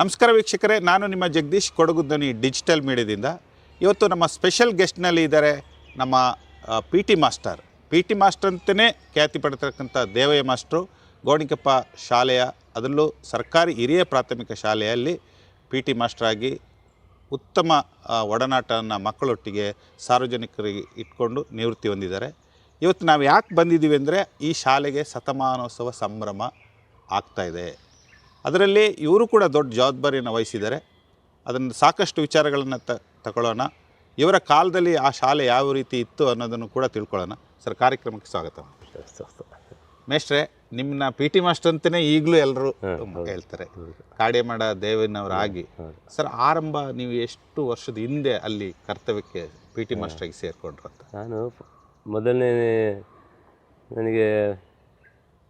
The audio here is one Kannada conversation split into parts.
ನಮಸ್ಕಾರ ವೀಕ್ಷಕರೇ, ನಾನು ನಿಮ್ಮ ಜಗದೀಶ್ ಕೊಡಗುದ್ದನಿ ಡಿಜಿಟಲ್ ಮೀಡಿಯಾದಿಂದ. ಇವತ್ತು ನಮ್ಮ ಸ್ಪೆಷಲ್ ಗೆಸ್ಟ್ನಲ್ಲಿ ಇದ್ದಾರೆ ನಮ್ಮ P T master. P T master ಅಂತಲೇ ಖ್ಯಾತಿ ಪಡ್ತಕ್ಕಂಥ ದೇವಯ್ಯ ಮಾಸ್ಟ್ರು, ಗೋಣಿಕಪ್ಪ ಶಾಲೆಯ, ಅದರಲ್ಲೂ ಸರ್ಕಾರಿ ಹಿರಿಯ ಪ್ರಾಥಮಿಕ ಶಾಲೆಯಲ್ಲಿ ಪಿ ಟಿ ಮಾಸ್ಟರಾಗಿ ಉತ್ತಮ ಒಡನಾಟವನ್ನು ಮಕ್ಕಳೊಟ್ಟಿಗೆ ಸಾರ್ವಜನಿಕರಿಗೆ ಇಟ್ಕೊಂಡು ನಿವೃತ್ತಿ ಹೊಂದಿದ್ದಾರೆ. ಇವತ್ತು ನಾವು ಯಾಕೆ ಬಂದಿದ್ದೀವಿ ಅಂದರೆ, ಈ ಶಾಲೆಗೆ ಶತಮಾನೋತ್ಸವ ಸಂಭ್ರಮ ಆಗ್ತಾಯಿದೆ ಅದರಲ್ಲಿ ಇವರು ಕೂಡ ದೊಡ್ಡ ಜವಾಬ್ದಾರಿಯನ್ನು ವಹಿಸಿದ್ದಾರೆ. ಅದನ್ನು ಸಾಕಷ್ಟು ವಿಚಾರಗಳನ್ನು ತ ತಗೊಳ್ಳೋಣ ಇವರ ಕಾಲದಲ್ಲಿ ಆ ಶಾಲೆ ಯಾವ ರೀತಿ ಇತ್ತು ಅನ್ನೋದನ್ನು ಕೂಡ ತಿಳ್ಕೊಳ್ಳೋಣ. ಸರ್ ಕಾರ್ಯಕ್ರಮಕ್ಕೆ ಸ್ವಾಗತ. ಮೇಷ್ಟ್ರೆ ನಿಮ್ಮನ್ನ ಪಿ ಟಿ ಮಾಸ್ಟರ್ ಅಂತಲೇ ಈಗಲೂ ಎಲ್ಲರೂ ಹೇಳ್ತಾರೆ. ಕಾಡೇಮಾಡ ದೇವನವರಾಗಿ. ಸರ್ ಆರಂಭ ನೀವು ಎಷ್ಟು ವರ್ಷದ ಹಿಂದೆ ಅಲ್ಲಿ ಕರ್ತವ್ಯಕ್ಕೆ ಪಿ ಟಿ ಮಾಸ್ಟ್ರಾಗಿ ಸೇರಿಕೊಂಡ್ರು ಅಂತ? ನಾನು ಮೊದಲನೇ ನನಗೆ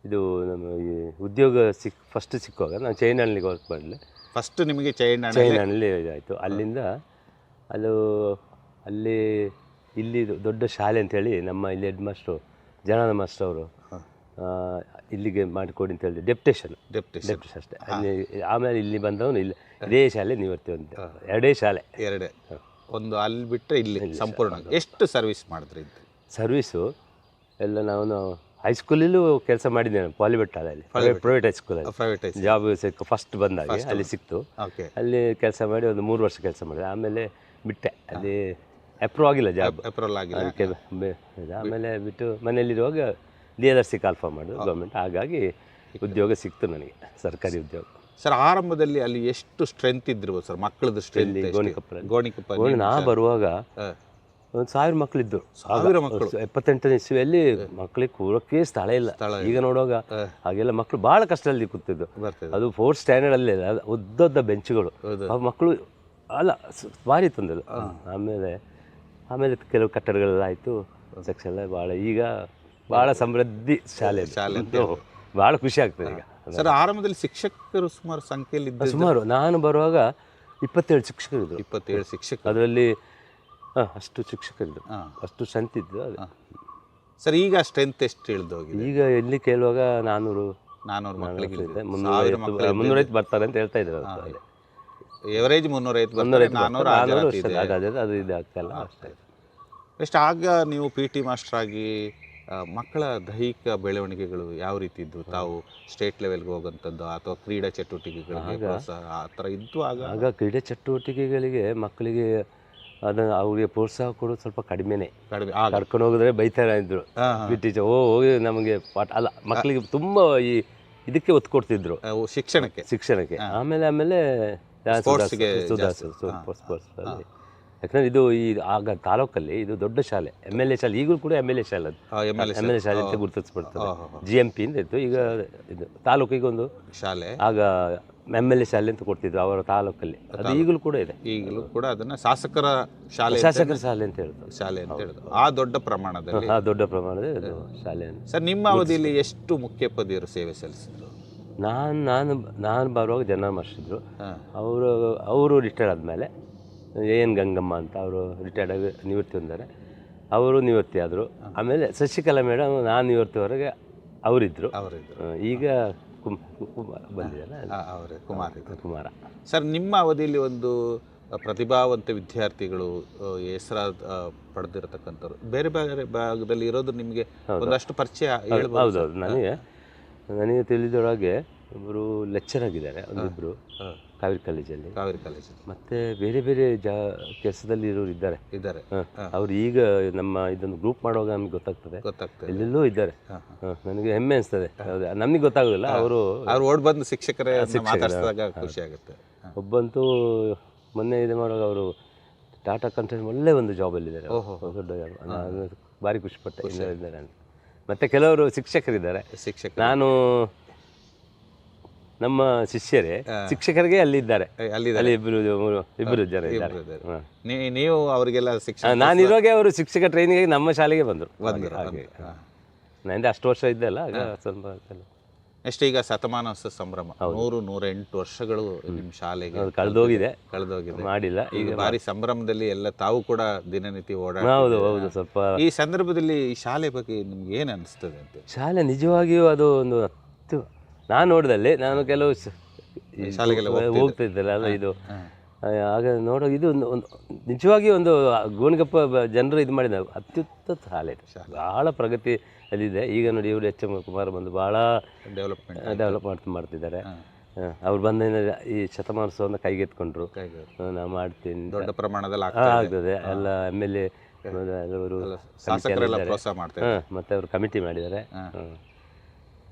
ಇದು ನಮ್ಮ ಈ ಉದ್ಯೋಗ ಸಿಕ್ ಫಸ್ಟ್ ಸಿಕ್ಕುವಾಗ ನಾನು ಚೈನಲ್ಲಿ ವರ್ಕ್ ಮಾಡಲಿ ಫಸ್ಟ್ ನಿಮಗೆ ಚೈನ್ ಚೈನಲ್ಲಿ ಇದಾಯಿತು. ಅಲ್ಲಿಂದ ಅದು ಅಲ್ಲಿ ಇಲ್ಲಿ ದೊಡ್ಡ ಶಾಲೆ ಅಂತೇಳಿ ನಮ್ಮ ಇಲ್ಲಿ ಹೆಡ್ ಮಾಸ್ಟ್ರು ಜನಾನ ಮಾಸ್ಟರ್ ಅವರು ಇಲ್ಲಿಗೆ ಮಾಡಿಕೊಡಿ ಅಂತ ಹೇಳಿ ಡೆಪ್ಟೇಷನ್ ಡೆಪ್ಟೇಷನ್ ಡೆಪ್ಟೇಷನ್ ಅಷ್ಟೇ ಅಲ್ಲಿ ಆಮೇಲೆ ಇಲ್ಲಿ ಬಂದವನು ಇಲ್ಲಿ ಇದೇ ಶಾಲೆ ನಿವರ್ತಿ ಅಂತ. ಎರಡೇ ಶಾಲೆ. ಎರಡೇ. ಒಂದು ಅಲ್ಲಿ ಬಿಟ್ಟರೆ ಇಲ್ಲಿ ಸಂಪೂರ್ಣ ಎಷ್ಟು ಸರ್ವಿಸ್ ಮಾಡಿದ್ರಿ ಸರ್ವಿಸು ಸರ್ವೀಸು ಎಲ್ಲ ನಾನು ಹೈಸ್ಕೂಲಲ್ಲೂ ಕೆಲಸ ಮಾಡಿದ್ದೇನೆ ಪಾಲಿಬೆಟ್ ಅಲ್ಲಿ. ಪ್ರೈವೇಟ್ ಹೈಸ್ಕೂಲಲ್ಲಿ ಪ್ರೈವೇಟ್ ಜಾಬ್ ಸಿಕ್ಕ ಫಸ್ಟ್ ಬಂದಾಗ ಅಲ್ಲಿ ಸಿಕ್ತು. ಅಲ್ಲಿ ಕೆಲಸ ಮಾಡಿ ಒಂದು ಮೂರು ವರ್ಷ ಕೆಲಸ ಮಾಡಿದೆ. ಆಮೇಲೆ ಬಿಟ್ಟೆ. ಅಲ್ಲಿ ಅಪ್ರೂವ್ ಆಗಿಲ್ಲ ಜಾಬ್ ಅಪ್ರೂವಲ್ ಆಗಿಲ್ಲ. ಅದಕ್ಕೆ ಆಮೇಲೆ ಬಿಟ್ಟು ಮನೆಯಲ್ಲಿರುವಾಗ ಡಿ ಎಲ್ ಆರ್ ಸಿ ಕಾಲ್ಫಾ ಮಾಡಿದ್ರು ಗೌರ್ಮೆಂಟ್ ಹಾಗಾಗಿ ಉದ್ಯೋಗ ಸಿಕ್ತು ನನಗೆ ಸರ್ಕಾರಿ ಉದ್ಯೋಗ. ಸರ್ ಆರಂಭದಲ್ಲಿ ಅಲ್ಲಿ ಎಷ್ಟು ಸ್ಟ್ರೆಂತ್ ಇದ್ದಿರ್ಬೋದು ಸರ್ ಮಕ್ಕಳದ್ದು ಸ್ಟ್ರೆಂತ್ ಗೋಣಿಕಪ್ಪ ನಾ ಬರುವಾಗ. ಒಂದು ಸಾವಿರ ಮಕ್ಕಳಿದ್ದು ಸಾವಿರ ಮಕ್ಕಳು ಎಪ್ಪತ್ತೆಂಟನೇ ಇಸ್ವಿಯಲ್ಲಿ ಮಕ್ಕಳಿಗೆ ಕೂರಕ್ಕೆ ಸ್ಥಳ ಇಲ್ಲ. ಈಗ ನೋಡುವಾಗ ಹಾಗೆಲ್ಲ ಮಕ್ಕಳು ಭಾಳ ಕಷ್ಟದಲ್ಲಿ ಕೂತಿದ್ದು. ಅದು ಫೋರ್ತ್ ಸ್ಟ್ಯಾಂಡರ್ಡ್ ಅಲ್ಲೇ ಉದ್ದ ಬೆಂಚುಗಳು. ಆ ಮಕ್ಕಳು ಅಲ್ಲ ಭಾರಿ ತೊಂದರೆ. ಆಮೇಲೆ ಆಮೇಲೆ ಕೆಲವು ಕಟ್ಟಡಗಳೆಲ್ಲ ಆಯಿತು. ಸೆಕ್ಷನ್ ಭಾಳ ಈಗ ಭಾಳ ಸಮೃದ್ಧಿ ಶಾಲೆ. ಶಾಲೆ. ಭಾಳ ಖುಷಿ ಆಗ್ತದೆ ಈಗ. ಸರ್ ಆರಂಭದಲ್ಲಿ ಶಿಕ್ಷಕರು ಸುಮಾರು ಸಂಖ್ಯೆಯಲ್ಲಿ ಸುಮಾರು. ನಾನು ಬರುವಾಗ ಇಪ್ಪತ್ತೇಳು ಶಿಕ್ಷಕರಿದ್ದರು. ಇಪ್ಪತ್ತೇಳು ಶಿಕ್ಷಕ ಅದರಲ್ಲಿ ಹಾಂ ಅಷ್ಟು ಶಿಕ್ಷಕರಿದ್ದರು ಹಾ. ಅಷ್ಟು ಸ್ಟ್ರೆಂತ್ ಇದ್ದು ಅದು ಸರ್ ಈಗ ಸ್ಟ್ರೆಂತ್ ಎಷ್ಟು ಇಳಿದು ಹೋಗಿದೆ? ಈಗ ಎಲ್ಲಿ ಕೇಳುವಾಗ ನಾನ್ನೂರು ನಾನೂರು ಮಕ್ಕಳಿಗೆ ಇಳಿದಿದೆ. ಸಾವಿರ ಮುನ್ನೂರೈವತ್ತು ಮಕ್ಕಳು ಮುನ್ನೂರೈವತ್ತು ಬರ್ತಾರೆ ಅಂತ ಹೇಳ್ತಾ ಇದ್ರು ಅವ್ರು. ಎವರೇಜ್ ಮುನ್ನೂರೈವತ್ತು ಮುನ್ನೂರೈವತ್ತು ನಾನ್ನೂರು ಬರ್ತಾರೆ, ನಾನ್ನೂರು ಹಾಜರಾತಿ ಅಷ್ಟೇ. ಇದೆ. ಅದು- ಅದು- ಅದು ಇದು ಆಗ್ತಾಯಿಲ್ಲ ಅಷ್ಟೇ. ಎಷ್ಟು ಆಗ ನೀವು ಪಿ ಟಿ ಮಾಸ್ಟರ್ ಆಗಿ ಆ, ಮಕ್ಕಳ ದೈಹಿಕ ಬೆಳವಣಿಗೆಗಳು ಯಾವ ರೀತಿ ಇದ್ದು? ತಾವು ಸ್ಟೇಟ್ ಲೆವೆಲ್ಗೆ ಹೋಗುವಂಥದ್ದು ಅಥವಾ ಕ್ರೀಡಾ ಚಟುವಟಿಕೆಗಳಿಗೆ ಪ್ರೋತ್ಸಾಹ ಆ ಥರ ಇದ್ದು ಆಗ? ಆಗ ಕ್ರೀಡೆ ಚಟುವಟಿಕೆಗಳಿಗೆ ಮಕ್ಕಳಿಗೆ ಅದನ್ನು ಅವ್ರಿಗೆ ಪ್ರೋತ್ಸಾಹ ಕೊಡೋದು ಸ್ವಲ್ಪ ಕಡಿಮೆನೆ. ಕಡಿಮೆ ಆಗ. ಕರ್ಕೊಂಡು ಹೋಗಿದ್ರೆ ಬೈತಾರೆ ಇದ್ರು ಹಾ, ಟೀಚರ್ ಓ ಹೋಗಿ ನಮಗೆ ಪಾಠ ಅಲ್ಲ ಮಕ್ಕಳಿಗೆ ತುಂಬ ಈ ಇದಕ್ಕೆ ಒತ್ತು ಕೊಡ್ತಿದ್ರು. ಅವು ಶಿಕ್ಷಣಕ್ಕೆ. ಶಿಕ್ಷಣಕ್ಕೆ. ಆಮೇಲೆ ಆಮೇಲೆ ಸ್ಪೋರ್ಟ್ಸ್ ಯಾಕಂದ್ರೆ ಇದು ಈ ಆಗ ತಾಲೂಕಲ್ಲಿ ಇದು ದೊಡ್ಡ ಶಾಲೆ ಎಂ ಎಲ್ ಎ ಶಾಲೆ ಈಗಲೂ ಕೂಡ ಎಂ ಎಲ್ ಎ ಶಾಲೆ ಅದು. M L M L A ಶಾಲೆ. ಅಂತ ಗುರುತಿಸ್ಬಿಡ್ತಾರೆ ಜಿ ಎಂ ಪಿ ಅಂತ ಇತ್ತು ಈಗ ಇದು ತಾಲೂಕಿಗೊಂದು. ಶಾಲೆ. ಆಗ ಎಂ ಎಲ್ ಎ ಶಾಲೆ ಅಂತ ಕೊಡ್ತಿದ್ರು ಅವರ ತಾಲೂಕಲ್ಲಿ. ಅದು ಈಗಲೂ ಕೂಡ ಇದೆ. ಈಗಲೂ ಕೂಡ ಅದನ್ನ ಶಾಸಕರ ಶಾಲೆ ಶಾಸಕರ ಶಾಲೆ ಅಂತ ಹೇಳಿದ್ರು ಶಾಲೆ ಅಂತ ಹೇಳಿದ್ರು ಆ ದೊಡ್ಡ ಪ್ರಮಾಣದಲ್ಲಿ ಆ ದೊಡ್ಡ ಪ್ರಮಾಣದಲ್ಲಿ ಶಾಲೆ ಅಂತ. ಸರ್ ನಿಮ್ಮ ಅವಧಿಯಲ್ಲಿ ಎಷ್ಟು ಮುಖ್ಯ ಪದವಿಯರು ಸೇವೆ ಸಲ್ಲಿಸಿದ್ರು? ನಾನು ನಾನು ನಾನು ಬರುವಾಗ ಜನ ಮಾಡಿಸಿದ್ರು ಅವರು ಅವರು ರಿಟೈರ್ಡ್ ಆದಮೇಲೆ ಎ ಎನ್ ಗಂಗಮ್ಮ ಅಂತ ಅವರು ರಿಟೈರ್ಡ್ ಆಗಿ ನಿವೃತ್ತಿ ಹೊಂದಾರೆ ಅವರು ನಿವೃತ್ತಿ ಆದರು ಆಮೇಲೆ ಶಶಿಕಲಾ ಮೇಡಮ್ ನಾನು ನಿವೃತ್ತಿವರೆಗೆ ಅವರಿದ್ದರು ಅವರಿದ್ರು. ಈಗ ಕುಮಾರ ಬಂದಿರಲ್ಲ ಅವರೇ ಕುಮಾರ್ ಕುಮಾರ. ಸರ್ ನಿಮ್ಮ ಅವಧಿಯಲ್ಲಿ ಒಂದು ಪ್ರತಿಭಾವಂತ ವಿದ್ಯಾರ್ಥಿಗಳು ಹೆಸರ ಹೆಸರಾದ ಪಡೆದಿರತಕ್ಕಂಥವ್ರು ಬೇರೆ ಬೇರೆ ಭಾಗದಲ್ಲಿ ಇರೋದು ನಿಮಗೆ ಒಂದಷ್ಟು ಪರಿಚಯ ಹೇಳ್ಬೋದು ಹೌದೌದು ನನಗೆ ನನಗೆ ತಿಳಿದೊಳಗೆ ಒಬ್ಬರು ಲೆಕ್ಚರ್ ಆಗಿದ್ದಾರೆ ಒಂದಿಬ್ಬರು. ಕಾವೇರಿ ಕಾಲೇಜಲ್ಲಿ ಕಾವೇರಿ ಕಾಲೇಜಲ್ಲಿ ಮತ್ತೆ ಬೇರೆ ಬೇರೆ ಜಾ ಕೆಲಸದಲ್ಲಿ ಇರೋರು ಇದ್ದಾರೆ. ಇದ್ದಾರೆ. ಅವ್ರು ಈಗ ನಮ್ಮ ಇದನ್ನು ಗ್ರೂಪ್ ಮಾಡುವಾಗ ನಮ್ಗೆ ಗೊತ್ತಾಗ್ತದೆ. ಗೊತ್ತಾಗ್ತದೆ. ಎಲ್ಲೆಲ್ಲೋ ಇದ್ದಾರೆ. ನನಗೆ ಹೆಮ್ಮೆ ಅನಿಸ್ತದೆ. ನಮಗೆ ಗೊತ್ತಾಗೋದಿಲ್ಲ ಅವರು ಅವ್ರು ಓಡ್ ಬಂದು ಶಿಕ್ಷಕರೇ ಮಾತಾಡಿಸಿದಾಗ ಖುಷಿ ಆಗುತ್ತೆ. ಒಬ್ಬಂತೂ ಮೊನ್ನೆ ಇದು ಮಾಡುವಾಗ ಅವರು ಟಾಟಾ ಕಂಟ್ರಿ ಒಳ್ಳೆ ಒಂದು ಜಾಬಲ್ಲಿದ್ದಾರೆ ದೊಡ್ಡ ಜಾಬ್ ಭಾರಿ ಖುಷಿಪಟ್ಟೆ ಇದ್ದಾರೆ ಅಂತ. ಮತ್ತೆ ಕೆಲವರು ಶಿಕ್ಷಕರಿದ್ದಾರೆ. ಶಿಕ್ಷಕ ನಾನು ನಮ್ಮ ಶಿಷ್ಯರೇ ಶಿಕ್ಷಕರಿಗೆ ಅಲ್ಲಿ ಇದ್ದಾರೆ ಅಲ್ಲಿದ್ದಾರೆ. ಅಲ್ಲಿ ಇಬ್ಬರು ಇಬ್ಬರು ಜನ ಇದ್ದಾರೆ. ಹ. ನೀವು ಅವರಿಗೆಲ್ಲ ಶಿಕ್ಷಣ ನಾನಿರುವಾಗ ಅವರು ಶಿಕ್ಷಕ ಟ್ರೈನಿಂಗ್ ನಮ್ಮ ಶಾಲೆಗೆ ಬಂದರು. ಹಾ. ನಂದು ಅಷ್ಟು ವರ್ಷ ಇದ್ದೆ ಅಲ್ಲ ಆಗ ಸ್ವಲ್ಪ ನೆಕ್ಸ್ಟ್ ಈಗ ಶತಮಾನೋತ್ಸವ ಸಂಭ್ರಮ. ನೂರು ನೂರೆಂಟು ವರ್ಷಗಳು ನಿಮ್ಮ ಶಾಲೆಗೆ ಅದು ಕಳೆದೋಗಿದೆ. ಕಳೆದೋಗಿದೆ. ಮಾಡಿಲ್ಲ. ಈಗ ಭಾರಿ ಸಂಭ್ರಮದಲ್ಲಿ ಎಲ್ಲ ತಾವು ಕೂಡ ದಿನನಿತ್ಯ ಓಡಾಡ ಹೌದು ಹೌದು ಸ್ವಲ್ಪ. ಈ ಸಂದರ್ಭದಲ್ಲಿ ಈ ಶಾಲೆ ಬಗ್ಗೆ ನಿಮ್ಗೆ ಏನ್ ಅನಿಸ್ತದೆ ಅಂತ? ಶಾಲೆ ನಿಜವಾಗಿಯೂ ಅದು ಒಂದು ನಾನು ನೋಡಿದಲ್ಲಿ ನಾನು ಕೆಲವು ಸ- ಈ ಶಾಲೆಗೆಲ್ಲ ಹೋಗ್ತಿದ್ದಲ್ಲ ಅಲ್ಲ ಇದು. ಆಗ ನೋಡೋ ಇದು ಒಂದು ಒಂದು ನಿಜವಾಗಿ ಒಂದು ಗೋಣಿಗಪ್ಪ ಜನರು ಇದು ಮಾಡಿದ ಅತ್ಯುತ್ತ ಶಾಲೆ ಇದು. ಭಾಳ ಪ್ರಗತಿ ಅಲ್ಲಿದೆ ಈಗ ನೋಡಿ ಇವರು ಎಚ್ ಎಂ ಕುಮಾರ್ ಬಂದು ಭಾಳ ಡೆವಲಪ್ಮೆಂಟ್ ಡೆವಲಪ್ ಮಾಡ್ತಾ ಮಾಡ್ತಿದ್ದಾರೆ. ಅವ್ರು ಬಂದ ಈ ಶತಮಾನೋತ್ಸವನ ಕೈಗೆತ್ಕೊಂಡ್ರು ನಾವು ಮಾಡ್ತೀನಿ. ದೊಡ್ಡ ಪ್ರಮಾಣದಲ್ಲಿ ಹಾ, ಆಗ್ತಾ ಇದೆ. ಆಗ್ತದೆ. ಎಲ್ಲ ಎಂ ಎಲ್ ಎ ಅವರು ಶಾಸಕರೆಲ್ಲ ಪ್ರೋತ್ಸಾಹ ಮಾಡ್ತಾರೆ ಹಾಂ ಅವರು ಕಮಿಟಿ ಮಾಡಿದ್ದಾರೆ. ಹ್ಮ್.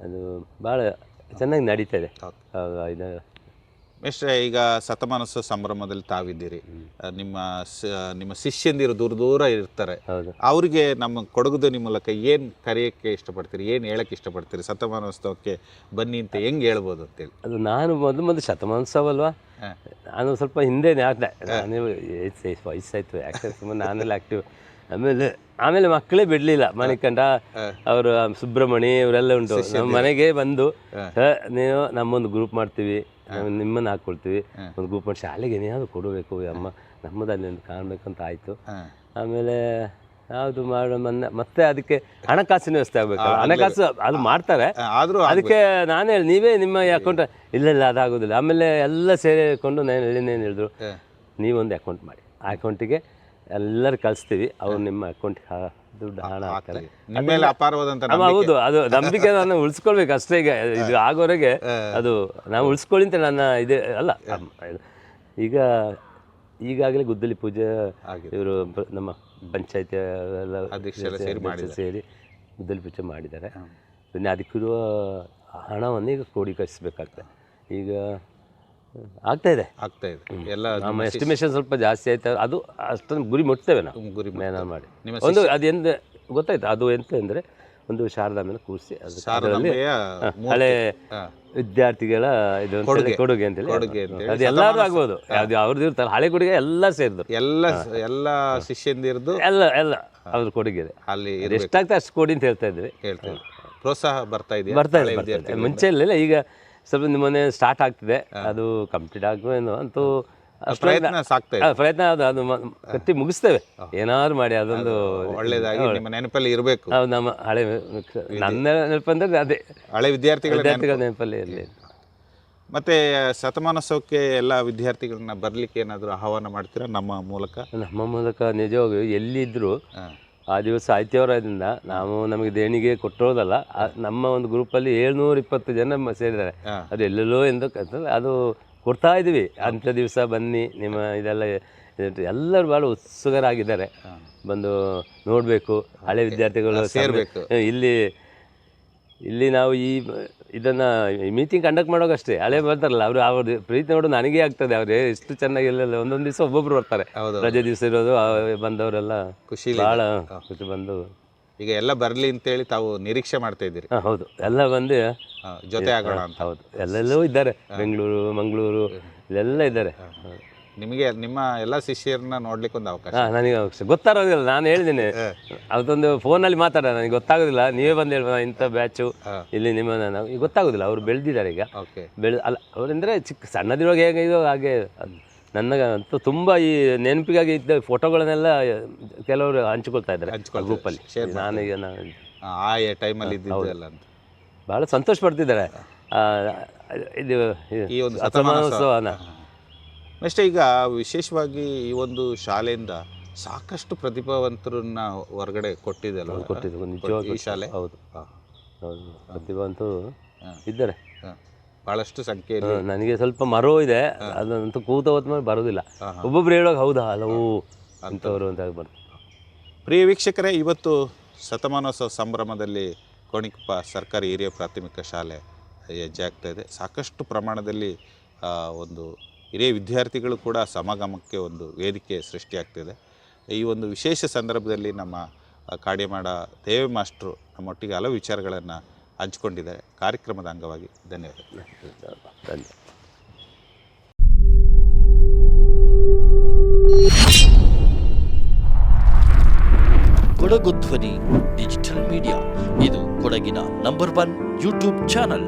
ಅದು ಭಾಳ ಚೆನ್ನಾಗಿ ನಡೀತಾ ಇದೆ. ಮಿಸ್ಟ್ರೆ ಈಗ ಶತಮಾನೋತ್ಸವ ಸಂಭ್ರಮದಲ್ಲಿ ತಾವಿದ್ದೀರಿ. ನಿಮ್ಮ ನಿಮ್ಮ ಶಿಷ್ಯಂದಿರು ದೂರ ದೂರ ಇರ್ತಾರೆ. ಅವರಿಗೆ ನಮ್ಮ ನಮ್ಮ ನಿಮ್ಮ ಮೂಲಕ ಏನು ಕರೆಯೋಕ್ಕೆ ಇಷ್ಟಪಡ್ತೀರಿ? ಏನು ಹೇಳಕ್ಕೆ ಇಷ್ಟಪಡ್ತೀರಿ? ಶತಮಾನೋತ್ಸವಕ್ಕೆ ಬನ್ನಿ ಅಂತ ಹೆಂಗೆ ಹೇಳ್ಬೋದು ಅಂತೇಳಿ. ಅದು ನಾನು ಮೊದಲು ಮೊದಲು ಶತಮಾನೋತ್ಸವ ಅಲ್ವಾ. ನಾನು ಸ್ವಲ್ಪ ಹಿಂದೆ ನಾನು ವಯಸ್ಸಾಯಿತು ವಯಸ್ಸಾಯ್ತು. ಯಾಕೆ ಸುಮ್ಮನೆ ನಾನೆಲ್ಲ ಆ್ಯಕ್ಟಿವ್ ಆಮೇಲೆ ಆಮೇಲೆ ಮಕ್ಕಳೇ ಬಿಡ್ಲಿಲ್ಲ. ಮಣಿಕಂಡ ಅವರು ಸುಬ್ರಹ್ಮಣಿ ಇವರೆಲ್ಲ ಉಂಟು. ನಮ್ಮ ಮನೆಗೆ ಬಂದು "ಹ, ನೀವು ನಮ್ಮೊಂದು ಗ್ರೂಪ್ ಮಾಡ್ತೀವಿ. ನಿಮ್ಮನ್ನು ಹಾಕ್ಕೊಳ್ತೀವಿ. ಒಂದು ಗ್ರೂಪ್ ಮಾಡಿ ಶಾಲೆಗೆ ಏನಾದ್ರು ಕೊಡಬೇಕು? ಅಮ್ಮ ನಮ್ಮದಲ್ಲಿ ಒಂದು ಕಾಣಬೇಕಂತ ಆಯಿತು. ಆಮೇಲೆ ಯಾವುದು ಮಾಡೋ ಮೊನ್ನೆ ಮತ್ತೆ ಅದಕ್ಕೆ ಹಣಕಾಸಿನ ವ್ಯವಸ್ಥೆ ಆಗಬೇಕು ಹಣಕಾಸು ಅದು ಮಾಡ್ತಾರೆ. ಆದರೂ ಅದಕ್ಕೆ ನಾನು ಹೇಳಿ ನೀವೇ ನಿಮ್ಮ ಅಕೌಂಟ್ ಇಲ್ಲ ಇಲ್ಲ ಅದಾಗೋದಿಲ್ಲ. ಆಮೇಲೆ ಎಲ್ಲ ಸೇರಿಕೊಂಡು ನಾನು ಹೇಳಿನೇನು ಹೇಳಿದ್ರು? ನೀವೊಂದು ಅಕೌಂಟ್ ಮಾಡಿ. ಆ ಅಕೌಂಟಿಗೆ ಎಲ್ಲರೂ ಕಳಿಸ್ತೀವಿ. ಅವ್ರು ನಿಮ್ಮ ಅಕೌಂಟ್ಗೆ ದುಡ್ಡು ಹಣ ಹಾಕ್ತಾರೆ ಅಪಾರವಾದಂತ ಹೌದು ಅದು ನಂಬಿಕೆ ನಾನು ಉಳಿಸ್ಕೊಳ್ಬೇಕು ಅಷ್ಟೇ ಈಗ. ಇದು ಆಗೋರೆಗೆ ಅದು ನಾವು ಉಳಿಸ್ಕೊಳ್ಳಿ ಅಂತ ನನ್ನ ಇದೆ ಅಲ್ಲ. ಈಗ ಈಗಾಗಲೇ ಗುದ್ದಲಿ ಪೂಜೆ ಇವರು ನಮ್ಮ ಪಂಚಾಯತಿ ಎಲ್ಲ ಸೇರಿ ಗುದ್ದಲಿ ಪೂಜೆ ಮಾಡಿದ್ದಾರೆ. ಅದಕ್ಕಿರುವ ಹಣವನ್ನು ಈಗ ಕ್ರೋಢೀಕರಿಸಬೇಕಾಗ್ತದೆ ಈಗ ಆಗ್ತಾ ಇದೆ. ಆಗ್ತಾ ಇದೆ. ಎಲ್ಲ ನಮ್ಮ ಎಸ್ಟಿಮೇಷನ್ ಸ್ವಲ್ಪ ಜಾಸ್ತಿ ಆಯ್ತು. ಅದು ಅಷ್ಟೊಂದು ಗುರಿ ಮುಟ್ತೇವೆ ನಾವು. ಗುರಿ ಮೇನ ಮಾಡಿ. ಒಂದು ಅದು ಎಂದ ಗೊತ್ತಾಯ್ತು? ಅದು ಎಂತ ಅಂದರೆ ಒಂದು ಶಾರದಾ ಮೇಲೆ ಕೂರಿಸಿ ಹಳೆ ವಿದ್ಯಾರ್ಥಿಗಳ ಇದು ಕೊಡುಗೆ. ಕೊಡುಗೆ ಅಂತೇಳಿ. ಅದು ಎಲ್ಲರೂ ಆಗ್ಬೋದು. ಅದು ಅವ್ರದ್ದು ಇರ್ತಾರೆ. ಹಳೆ ಕೊಡುಗೆ ಎಲ್ಲ ಸೇರಿದ್ರು ಎಲ್ಲ ಎಲ್ಲ ಶಿಷ್ಯಂದಿರದು ಎಲ್ಲ ಎಲ್ಲ ಅವ್ರ ಕೊಡುಗೆ ಇದೆ. ಅಲ್ಲಿ ಎಷ್ಟು ಎಷ್ಟಾಗ್ತದೆ ಅಷ್ಟು ಕೊಡಿ ಅಂತ ಹೇಳ್ತಾ ಇದ್ವಿ. ಹೇಳ್ತೇವೆ ಪ್ರೋತ್ಸಾಹ ಬರ್ತಾ ಇದೆ ಬರ್ತಾ ಇದೆ. ಮುಂಚೆ ಇರಲಿಲ್ಲ ಈಗ ಸ್ವಲ್ಪ ನಿಮ್ಮನೆ ಸ್ಟಾರ್ಟ್ ಆಗ್ತಿದೆ. ಅದು ಕಂಪ್ಲೀಟ್ ಆಗುವೇನೋ ಅಂತೂ ಪ್ರಯತ್ನ ಪ್ರಯತ್ನ ಅದು ಅದು ಕಟ್ಟಿ ಮುಗಿಸ್ತೇವೆ. ಏನಾದ್ರು ಮಾಡಿ ಅದೊಂದು ಒಳ್ಳೇದಾಗಿ ನಿಮ್ಮ ನೆನಪಲ್ಲಿ ಇರಬೇಕು. ನಮ್ಮ ಹಳೆ ನನ್ನ ನೆನಪಂದ್ರೆ ಅದೇ. ಹಳೆ ವಿದ್ಯಾರ್ಥಿಗಳ ವಿದ್ಯಾರ್ಥಿಗಳ ನೆನಪಲ್ಲಿ ಇರಲಿ. ಮತ್ತೆ ಶತಮಾನೋತ್ಸವಕ್ಕೆ ಎಲ್ಲ ವಿದ್ಯಾರ್ಥಿಗಳನ್ನ ಬರ್ಲಿಕ್ಕೆ ಏನಾದರೂ ಆಹ್ವಾನ ಮಾಡ್ತೀರಾ ನಮ್ಮ ಮೂಲಕ? ನಮ್ಮ ಮೂಲಕ ನಿಜವಾಗಿಯೂ ಎಲ್ಲಿದ್ರು. ಆ ದಿವಸ ಆಯ್ತವಾರದಿಂದ ನಾವು ನಮಗೆ ದೇಣಿಗೆ ಕೊಟ್ಟಿರೋದಲ್ಲ ಆ ನಮ್ಮ ಒಂದು ಗ್ರೂಪಲ್ಲಿ ಏಳ್ನೂರ ಇಪ್ಪತ್ತು ಜನ ಮ- ಸೇರಿದ್ದಾರೆ. ಅದು ಎಲ್ಲೆಲ್ಲೋ ಎಂದು ಕರ್ತದೆ ಅದು ಕೊಡ್ತಾ ಇದ್ದೀವಿ. ಅಂಥ ದಿವಸ ಬನ್ನಿ ನಿಮ್ಮ ಇದೆಲ್ಲ ಇದು ಎಲ್ಲರೂ ಭಾಳ ಉತ್ಸುಕರಾಗಿದ್ದಾರೆ. ಬಂದು ನೋಡಬೇಕು ಹಳೆ ವಿದ್ಯಾರ್ಥಿಗಳು ಸೇರ್ಬೇಕು. ಇಲ್ಲಿ ಇಲ್ಲಿ ನಾವು ಈ ಇದನ್ನ ಮೀಟಿಂಗ್ ಕಂಡಕ್ಟ್ ಮಾಡೋಕೆ ಅಷ್ಟೇ ಹಳೆ ಬರ್ತಾರಲ್ಲ ಅವರು ಅವ್ರ ಪ್ರೀತಿ ನೋಡು ನನಗೆ ಆಗ್ತದೆ ಅವ್ರು ಎಷ್ಟು ಚೆನ್ನಾಗಿ ಎಲ್ಲ ಒಂದೊಂದು ದಿವಸ ಒಬ್ಬೊಬ್ರು ಬರ್ತಾರೆ. ರಜೆ ದಿವಸ ಇರೋದು ಬಂದವರೆಲ್ಲ ಖುಷಿ ಭಾಳ ಖುಷಿ ಬಂದು. ಈಗ ಎಲ್ಲ ಬರಲಿ ಅಂತೇಳಿ ತಾವು ನಿರೀಕ್ಷೆ ಮಾಡ್ತಾ ಇದ್ದೀರಿ. ಹೌದು. ಎಲ್ಲ ಬಂದು ಜೊತೆ ಆಗೋಣ ಅಂತ. ಹೌದು. ಎಲ್ಲೆಲ್ಲೂ ಇದ್ದಾರೆ. ಬೆಂಗಳೂರು ಮಂಗಳೂರು ಇಲ್ಲೆಲ್ಲ ಇದ್ದಾರೆ. ನಿಮಗೆ ನಿಮ್ಮ ಎಲ್ಲ ಶಿಷ್ಯರನ್ನ ನೋಡ್ಲಿಕ್ಕೆ ಒಂದು ಅವಕಾಶ. ಹಾಂ ನನಗೆ ಅವಕಾಶ. ಗೊತ್ತಾಗೋದಿಲ್ಲ ನಾನು ಹೇಳಿದ್ದೀನಿ. ಅದೊಂದು ಫೋನಲ್ಲಿ ಮಾತಾಡ ನನಗೆ ಗೊತ್ತಾಗೋದಿಲ್ಲ. ನೀವೇ ಬಂದು ಹೇಳ್ಬೋದು ಇಂಥ ಬ್ಯಾಚು ಇಲ್ಲಿ ನಿಮ್ಮ ಈಗ ಗೊತ್ತಾಗೋದಿಲ್ಲ ಅವ್ರು ಬೆಳೆದಿದ್ದಾರೆ ಈಗ. ಓಕೆ. ಬೆಳೆ ಅಲ್ಲ ಅವರಂದರೆ ಚಿಕ್ಕ ಸಣ್ಣದಿರುವಾಗ ಹೇಗೆ ಇದೋ ಹಾಗೆ ನನ್ನ ನನಗೆ ಅಂತೂ ತುಂಬ ಈ ನೆನಪಿಗಾಗಿ ಇದ್ದ ಫೋಟೋಗಳನ್ನೆಲ್ಲ ಕೆಲವರು ಹಂಚಿಕೊಳ್ತಾ ಇದ್ದಾರೆ ಗ್ರೂಪಲ್ಲಿ ನಾನೀಗ ನಾನು ಆ ಟೈಮಲ್ಲಿ ಇದ್ದಿದ್ದೆಲ್ಲ ಅಂತ ಭಾಳ ಸಂತೋಷ ಪಡ್ತಿದ್ದಾರೆ. ಇದು ಈ ಒಂದು ಶತಮಾನೋತ್ಸವನ ನೆಕ್ಸ್ಟ್ ಈಗ ವಿಶೇಷವಾಗಿ ಈ ಒಂದು ಶಾಲೆಯಿಂದ ಸಾಕಷ್ಟು ಪ್ರತಿಭಾವಂತರನ್ನ ಹೊರಗಡೆ ಕೊಟ್ಟಿದ್ದಲ್ಲ ಕೊಟ್ಟಿದ್ದು ನಿಜವಾಗಿ ಈ ಶಾಲೆ? ಹೌದು. ಹಾ. ಹೌದು ಪ್ರತಿಭಾವಂತೂ ಇದ್ದಾರೆ. ಬಹಳಷ್ಟು ಸಂಖ್ಯೆ ನನಗೆ ಸ್ವಲ್ಪ ಮರೋ ಇದೆ ಅದಂತೂ ಕೂತ ಹೋದ್ಮೇಲೆ ಮೇಲೆ ಬರೋದಿಲ್ಲ. ಒಬ್ಬೊಬ್ರು ಹೇಳೋಕೆ ಹೌದಾ? ಹಲವು ಅಂತವರು ಅಂತ. ಬರ್ತದೆ ಪ್ರಿಯ ವೀಕ್ಷಕರೇ ಇವತ್ತು ಶತಮಾನೋತ್ಸವ ಸಂಭ್ರಮದಲ್ಲಿ ಕೋಣಿಕೊಪ್ಪ ಸರ್ಕಾರಿ ಹಿರಿಯ ಪ್ರಾಥಮಿಕ ಶಾಲೆ ಹೆಜ್ಜೆ ಆಗ್ತಾ ಇದೆ. ಸಾಕಷ್ಟು ಪ್ರಮಾಣದಲ್ಲಿ ಒಂದು ಹಿರಿಯ ವಿದ್ಯಾರ್ಥಿಗಳು ಕೂಡ ಸಮಾಗಮಕ್ಕೆ ಒಂದು ವೇದಿಕೆ ಸೃಷ್ಟಿಯಾಗ್ತಿದೆ. ಈ ಒಂದು ವಿಶೇಷ ಸಂದರ್ಭದಲ್ಲಿ ನಮ್ಮ ಕಾಡಿಮಾಡ ದೇವಿ ಮಾಸ್ಟ್ರು ನಮ್ಮೊಟ್ಟಿಗೆ ಹಲವು ವಿಚಾರಗಳನ್ನು ಹಂಚಿಕೊಂಡಿದ್ದಾರೆ. ಕಾರ್ಯಕ್ರಮದ ಅಂಗವಾಗಿ ಧನ್ಯವಾದಗಳು. ಧನ್ಯವಾದ ಕೊಡಗು ಧ್ವನಿ ಡಿಜಿಟಲ್ ಮೀಡಿಯಾ. ಇದು ಕೊಡಗಿನ ನಂಬರ್ ಒನ್ ಯೂಟ್ಯೂಬ್ ಚಾನಲ್.